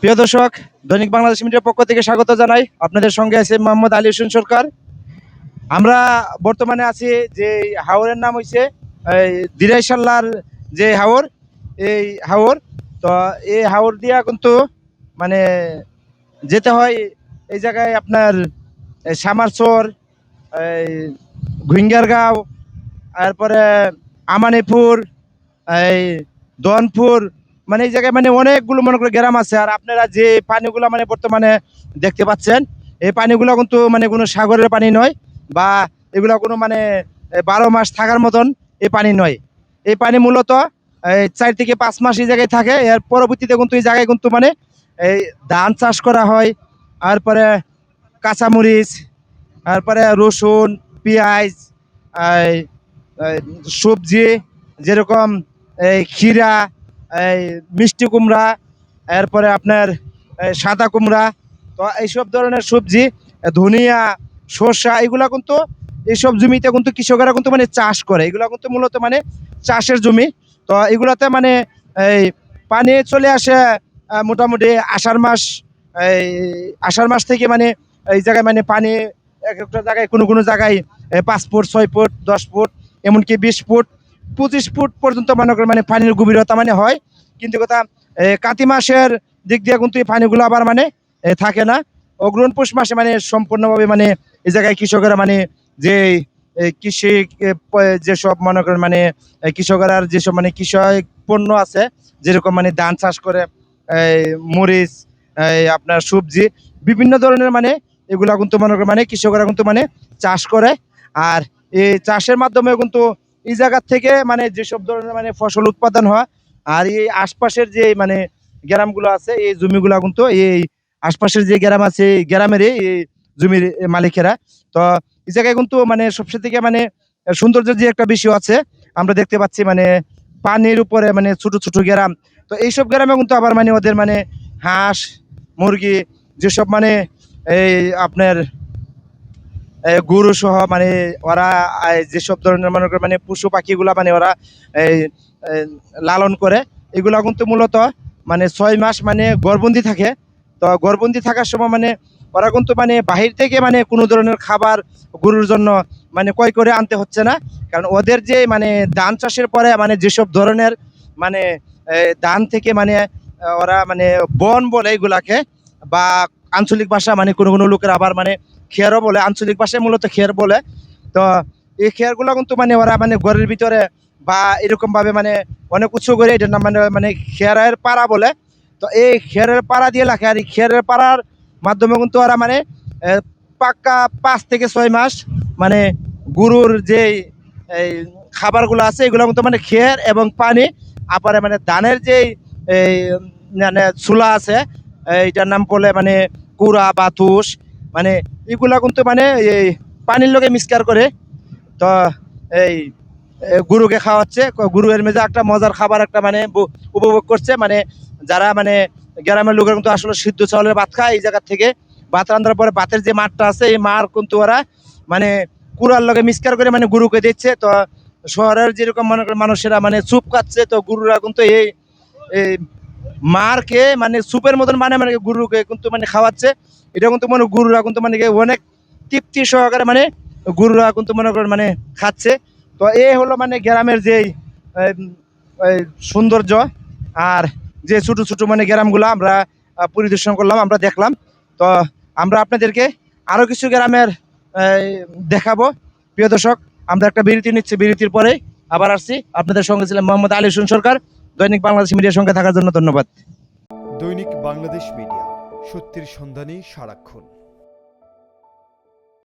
প্রিয় দর্শক, দৈনিক বাংলাদেশ মিডিয়ার পক্ষ থেকে স্বাগত জানাই। আপনাদের সঙ্গে আছে মোহাম্মদ আলী হোসেন সরকার। আমরা বর্তমানে আছি যে হাওরের নাম হইছে দিরাইশাল্লার যে হাওর, এই হাওর। তো এই হাওর দিয়া কিন্তু মানে যেতে হয় এই জায়গায় আপনার সামারচর এই ঘুইঙ্গারগাঁও, তারপরে আমানিপুর, এই দনপুর মানে এই জায়গায় মানে অনেকগুলো মনে করে গ্রাম আছে, আর আপনারা যে পানিগুলো মানে বর্তমানে দেখতে পাচ্ছেন, এই পানিগুলো কিন্তু মানে কোনো সাগরের পানি নয় বা এগুলো কোনো মানে বারো মাস থাকার মতন এই পানি নয়। এই পানি মূলত চার থেকে পাঁচ মাস এই জায়গায় থাকে, এর পরবর্তীতে কিন্তু এই জায়গায় কিন্তু মানে এই ধান চাষ করা হয়, তারপরে কাঁচামরিচ, তারপরে রসুন, পেঁয়াজ সবজি, যেরকম এই ক্ষীরা এই মিষ্টি কুমড়া, এরপরে আপনার সাদা কুমড়া, তো এইসব ধরনের সবজি ধনিয়া সর্ষা এগুলা কিন্তু এইসব জমিতে কিন্তু কৃষকেরা কিন্তু মানে চাষ করে। এগুলা কিন্তু মূলত মানে চাষের জমি। তো এগুলাতে মানে এই পানি চলে আসে মোটামুটি আষাঢ় মাস, এই আষাঢ় মাস থেকে মানে এই জায়গায় মানে পানি এক একটা জায়গায় কোনো কোনো জায়গায় পাঁচ ফুট, ছয় ফুট, দশ ফুট, এমনকি বিশ ফুট পঁচিশ ফুট পর্যন্ত মনে করেন মানে পানির গভীরতা মানে হয়। কিন্তু কথা কাতি মাসের দিক দিয়ে কিন্তু এই পানিগুলো আবার মানে থাকে না। অগ্রহণ পুষ মাসে মানে সম্পূর্ণভাবে মানে এই জায়গায় কৃষকেরা মানে যে কৃষি যেসব মনে করেন মানে কৃষকেরা যেসব মানে কৃষক পণ্য আছে, যেরকম মানে ধান চাষ করে মরিচ আপনার সবজি, বিভিন্ন ধরনের মানে এগুলা কিন্তু মনে করেন মানে কৃষকরা কিন্তু মানে চাষ করে। আর এই চাষের মাধ্যমে কিন্তু এই জায়গার থেকে মানে যেসব ধরনের মানে ফসল উৎপাদন হয়, আর এই আশপাশের যে মানে গ্রামগুলো আছে, এই জমিগুলো কিন্তু এই আশপাশের যে গ্রাম আছে, এই গ্রামেরই এই জমির মালিকেরা। তো এই জায়গায় কিন্তু মানে সবচেয়ে থেকে মানে সৌন্দর্যের যে একটা বিষয় আছে, আমরা দেখতে পাচ্ছি মানে পানির উপরে মানে ছোট ছোট গ্রাম। তো এইসব গ্রামে কিন্তু আবার মানে ওদের মানে হাঁস, মুরগি, যেসব মানে এই আপনার গরু সহ মানে ওরা যেসব ধরনের মনে করে মানে পশু পাখিগুলা মানে ওরা লালন করে, এগুলা কিন্তু মূলত মানে ছয় মাস মানে গর্ভবন্দি থাকে। তো গর্ভবন্দি থাকার সময় মানে ওরা কিন্তু মানে বাহির থেকে মানে কোনো ধরনের খাবার গরুর জন্য মানে ক্রয় করে আনতে হচ্ছে না। কারণ ওদের যে মানে ধান চাষের পরে মানে যেসব ধরনের মানে ধান থেকে মানে ওরা মানে বন বলে এগুলাকে, বা আঞ্চলিক ভাষা মানে কোনো কোনো লোকের আবার মানে খেয়ারও বলে, আঞ্চলিক ভাষায় মূলত খেয়ার বলে। তো এই খেয়ারগুলো কিন্তু মানে ওরা মানে ঘরের ভিতরে বা এরকম ভাবে মানে অনেক উঁচু করে এটার নাম মানে মানে খেয়ারের পাড়া বলে। তো এই খেয়ারের পাড়া দিয়ে রাখে আর এই খেয়ারের পাড়ার মাধ্যমে কিন্তু ওরা মানে পাক্কা পাঁচ থেকে ছয় মাস মানে গরুর যে, এই খাবারগুলো আছে, এগুলো কিন্তু মানে খেয়ার এবং পানি, আপারে মানে ধানের যে, এই মানে চুলা আছে, এইটার নাম বলে মানে কুড়া বা তুষ। মানে এগুলা কিন্তু মানে এই পানির লগে মিক্সকার করে তো এই গুরুকে খাওয়াচ্ছে। ক- গরু এর মেজে একটা মজার খাবার, একটা মানে উপভোগ করছে। মানে যারা মানে গ্রামের লোকের কিন্তু আসলে সিদ্ধ চাউলের ভাত খায় এই জায়গা থেকে। ভাত রান্নার পরে ভাতের যে মাঠটা আছে, এই মার কিন্তু ওরা মানে কুড়ার লগে মিক্সকার করে মানে গুরুকে দিচ্ছে। তো শহরের যেরকম মনে মানুষেরা মানে চুপ কাচ্ছে, তো গুরুরা কিন্তু এই এই মারকে মানে সুপের মতন মানে মানে গরুকে কিন্তু মানে খাওয়াচ্ছে। এটা কিন্তু মনে গরুরা কিন্তু মানে অনেক তৃপ্তি সহকারে মানে গরুরা কিন্তু মনে করেন মানে খাচ্ছে। তো এই হলো মানে গ্রামের যে সৌন্দর্য আর যে ছোট ছোট মানে গ্রামগুলো আমরা পরিদর্শন করলাম, আমরা দেখলাম। তো আমরা আপনাদেরকে আরও কিছু গ্রামের দেখাবো। প্রিয় দর্শক, আমরা একটা বিরতি নিচ্ছি। বিরতির পরে আবার আসছি। আপনাদের সঙ্গে ছিলাম মোহাম্মদ আলী সরকার। দৈনিক বাংলাদেশ মিডিয়ার সঙ্গে থাকার জন্য ধন্যবাদ। দৈনিক বাংলাদেশ মিডিয়া সত্যির সন্ধানে সারাক্ষণ।